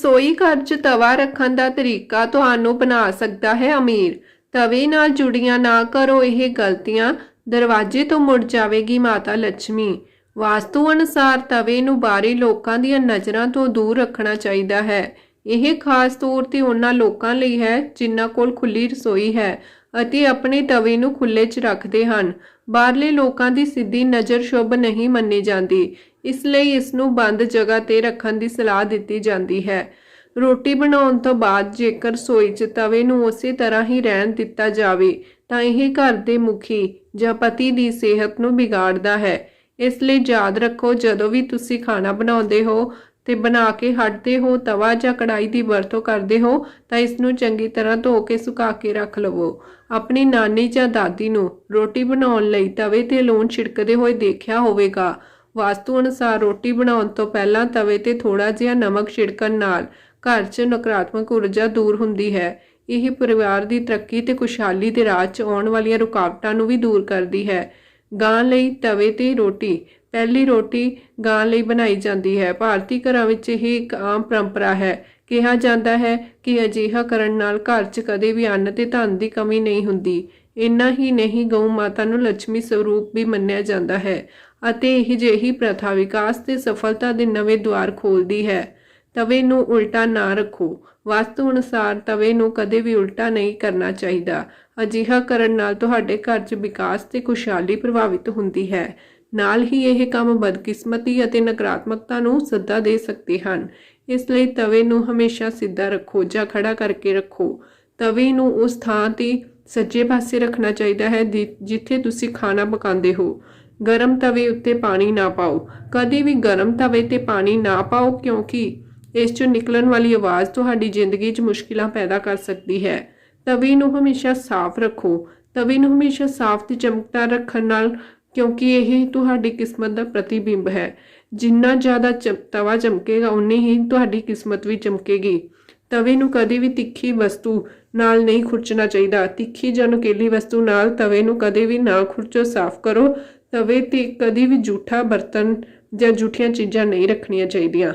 ਸੋਈ ਘਰ 'ਚ ਤਵਾ ਰੱਖਣ ਦਾ ਤਰੀਕਾ ਤੁਹਾਨੂੰ ਬਣਾ ਸਕਦਾ ਹੈ ਅਮੀਰ। ਤਵੇ ਨਾਲ ਜੁੜੀਆਂ ਨਾ ਕਰੋ ਇਹ ਗਲਤੀਆਂ, ਦਰਵਾਜ਼ੇ ਤੋਂ ਮੁੜ ਜਾਵੇਗੀ ਮਾਤਾ ਲక్ష్ਮੀ ਵਾਸਤੂ ਅਨੁਸਾਰ ਤਵੇ ਨੂੰ ਬਾਹਰੀ ਲੋਕਾਂ ਦੀਆਂ ਨਜ਼ਰਾਂ ਤੋਂ ਦੂਰ ਰੱਖਣਾ ਚਾਹੀਦਾ ਹੈ। ਇਹ ਖਾਸ ਤੌਰ ਤੇ ਉਹਨਾਂ ਲੋਕਾਂ ਲਈ ਹੈ ਜਿਨ੍ਹਾਂ ਕੋਲ ਖੁੱਲੀ ਰਸੋਈ ਹੈ ਅਤੇ ਆਪਣੇ ਤਵੇ ਨੂੰ ਖੁੱਲੇ 'ਚ ਰੱਖਦੇ ਹਨ। ਬਾਹਰਲੇ ਲੋਕਾਂ ਦੀ ਸਿੱਧੀ ਨਜ਼ਰ ਸ਼ੁਭ ਨਹੀਂ ਮੰਨੀ ਜਾਂਦੀ। ਇਸ ਲਈ ਇਸ ਨੂੰ ਬੰਦ ਜਗ੍ਹਾ ਤੇ ਰੱਖਣ ਦੀ ਸਲਾਹ ਦਿੱਤੀ ਜਾਂਦੀ ਹੈ। ਰੋਟੀ ਬਣਾਉਣ ਤੋਂ ਬਾਅਦ ਜੇਕਰ ਸੋਈ 'ਚ ਤਵੇ ਨੂੰ ਉਸੇ ਤਰ੍ਹਾਂ ਹੀ ਰਹਿਣ ਦਿੱਤਾ ਜਾਵੇ, ਤਾਂ ਇਹ ਘਰ ਦੇ ਮੁਖੀ ਜਾਂ ਪਤੀ ਦੀ ਸਿਹਤ ਨੂੰ ਵਿਗਾੜਦਾ ਹੈ। ਇਸ ਲਈ ਯਾਦ ਰੱਖੋ, ਜਦੋਂ ਵੀ ਤੁਸੀਂ ਖਾਣਾ ਬਣਾਉਂਦੇ ਹੋ ਤੇ ਬਣਾ ਕੇ ਹਟਦੇ ਹੋ, ਤਵਾ ਜਾਂ ਕੜਾਈ ਦੀ ਵਰਤੋਂ ਕਰਦੇ ਹੋ, ਤਾਂ ਇਸ ਨੂੰ ਚੰਗੀ ਤਰ੍ਹਾਂ ਧੋ ਕੇ ਸੁਕਾ ਕੇ ਰੱਖ ਲਵੋ। ਆਪਣੀ ਨਾਨੀ ਜਾਂ ਦਾਦੀ ਨੂੰ ਰੋਟੀ ਬਣਾਉਣ ਲਈ ਤਵੇ ਤੇ ਲੂਣ ਛਿੜਕਦੇ ਹੋਏ ਦੇਖਿਆ ਹੋਵੇਗਾ। ਵਾਸਤੂ ਅਨੁਸਾਰ ਰੋਟੀ ਬਣਾਉਣ ਤੋਂ ਪਹਿਲਾਂ ਤਵੇ ਤੇ ਥੋੜਾ ਜਿਹਾ ਨਮਕ ਛਿੜਕਣ ਨਾਲ ਘਰ 'ਚ ਨਕਾਰਾਤਮਕ ਊਰਜਾ ਦੂਰ ਹੁੰਦੀ ਹੈ। ਇਹ ਪਰਿਵਾਰ ਦੀ ਤਰੱਕੀ ਤੇ ਖੁਸ਼ਹਾਲੀ ਦੇ ਰਾਹ 'ਚ ਆਉਣ ਵਾਲੀਆਂ ਰੁਕਾਵਟਾਂ ਨੂੰ ਵੀ ਦੂਰ ਕਰਦੀ ਹੈ। ਗਾਂ ਲਈ ਤਵੇ ਤੇ ਰੋਟੀ ਪਹਿਲੀ ਰੋਟੀ ਗਾਂ ਲਈ ਬਣਾਈ ਜਾਂਦੀ ਹੈ। ਭਾਰਤੀ ਘਰਾਂ ਵਿੱਚ ਇਹ ਇੱਕ ਆਮ ਪਰੰਪਰਾ ਹੈ। ਕਿਹਾ ਜਾਂਦਾ ਹੈ ਕਿ ਅਜਿਹਾ ਕਰਨ ਨਾਲ ਘਰ 'ਚ ਕਦੇ ਵੀ ਅੰਨ ਤੇ ਧਨ ਦੀ ਕਮੀ ਨਹੀਂ ਹੁੰਦੀ। ਇੰਨਾ ਹੀ ਨਹੀਂ, ਗਊ ਮਾਤਾ ਨੂੰ ਲక్ష్ਮੀ ਸਰੂਪ ਵੀ ਮੰਨਿਆ ਜਾਂਦਾ ਹੈ ਅਤੇ ਇਹ ਜਿਹੀ ਪ੍ਰਥਾ ਵਿਕਾਸ ਤੇ ਸਫਲਤਾ ਦੇ ਨਵੇਂ ਦੁਆਰ ਖੋਲਦੀ ਹੈ। ਤਵੇ ਨੂੰ ਉਲਟਾ ਨਾ ਰੱਖੋ। ਵਾਸਤੂ ਅਨੁਸਾਰ ਤਵੇ ਨੂੰ ਕਦੇ ਵੀ ਉਲਟਾ ਨਹੀਂ ਕਰਨਾ ਚਾਹੀਦਾ। ਅਜਿਹਾ ਕਰਨ ਨਾਲ ਤੁਹਾਡੇ ਘਰ 'ਚ ਵਿਕਾਸ ਤੇ ਖੁਸ਼ਹਾਲੀ ਪ੍ਰਭਾਵਿਤ ਹੁੰਦੀ ਹੈ। ਨਾਲ ਹੀ ਇਹ ਕੰਮ ਬਦਕਿਸਮਤੀ ਅਤੇ ਨਕਾਰਾਤਮਕਤਾ ਨੂੰ ਸੱਦਾ ਦੇ ਸਕਦੇ ਹਨ। ਇਸ ਲਈ ਤਵੇ ਨੂੰ ਹਮੇਸ਼ਾ ਸਿੱਧਾ ਰੱਖੋ, ਜਾਂ ਖੜਾ ਕਰਕੇ ਰੱਖੋ। ਤਵੇ ਨੂੰ ਉਸ ਥਾਂ ਤੇ ਸੱਜੇ ਪਾਸੇ ਰੱਖਣਾ ਚਾਹੀਦਾ ਹੈ ਜਿੱਥੇ ਤੁਸੀਂ ਖਾਣਾ ਪਕਾਉਂਦੇ ਹੋ। ਗਰਮ ਤਵੇ ਉੱਤੇ ਪਾਣੀ ਨਾ ਪਾਓ। ਕਦੇ ਵੀ ਗਰਮ ਤਵੇ ਤੇ ਪਾਣੀ ਨਾ ਪਾਓ, ਕਿਉਂਕਿ ਇਸ ਚੋਂ ਨਿਕਲਣ ਵਾਲੀ ਆਵਾਜ਼ ਤੁਹਾਡੀ ਜ਼ਿੰਦਗੀ 'ਚ ਮੁਸ਼ਕਿਲਾਂ ਪੈਦਾ ਕਰ ਸਕਦੀ ਹੈ। ਤਵੇ ਨੂੰ ਹਮੇਸ਼ਾ ਸਾਫ਼ ਰੱਖੋ। ਤਵੇ ਨੂੰ ਹਮੇਸ਼ਾ ਸਾਫ਼ ਤੇ ਚਮਕਦਾਰ ਰੱਖਣ ਨਾਲ ਕਿਉਂਕਿ ਇਹ ਤੁਹਾਡੀ ਕਿਸਮਤ ਦਾ ਪ੍ਰਤੀਬਿੰਬ ਹੈ। ਜਿੰਨਾ ਜ਼ਿਆਦਾ ਚਮ- ਤਵਾ ਚਮਕੇਗਾ ਉਨੀ ਹੀ ਤੁਹਾਡੀ ਕਿਸਮਤ ਵੀ ਚਮਕੇਗੀ। ਤਵੇ ਨੂੰ ਕਦੇ ਵੀ ਤਿੱਖੀ ਵਸਤੂ ਨਾਲ ਨਹੀਂ ਖੁਰਚਣਾ ਚਾਹੀਦਾ। ਤਿੱਖੀ ਜਾਂ ਨੁਕੀਲੀ ਵਸਤੂ ਨਾਲ ਤਵੇ ਨੂੰ ਕਦੇ ਵੀ ਨਾ ਖੁਰਚੋ, ਸਾਫ਼ ਕਰੋ। ਤਵੇ ਤੇ ਕਦੇ ਵੀ ਜੂਠਾ ਬਰਤਨ ਜਾਂ ਜੂਠੀਆਂ ਚੀਜ਼ਾਂ ਨਹੀਂ ਰੱਖਣੀਆਂ ਚਾਹੀਦੀਆਂ।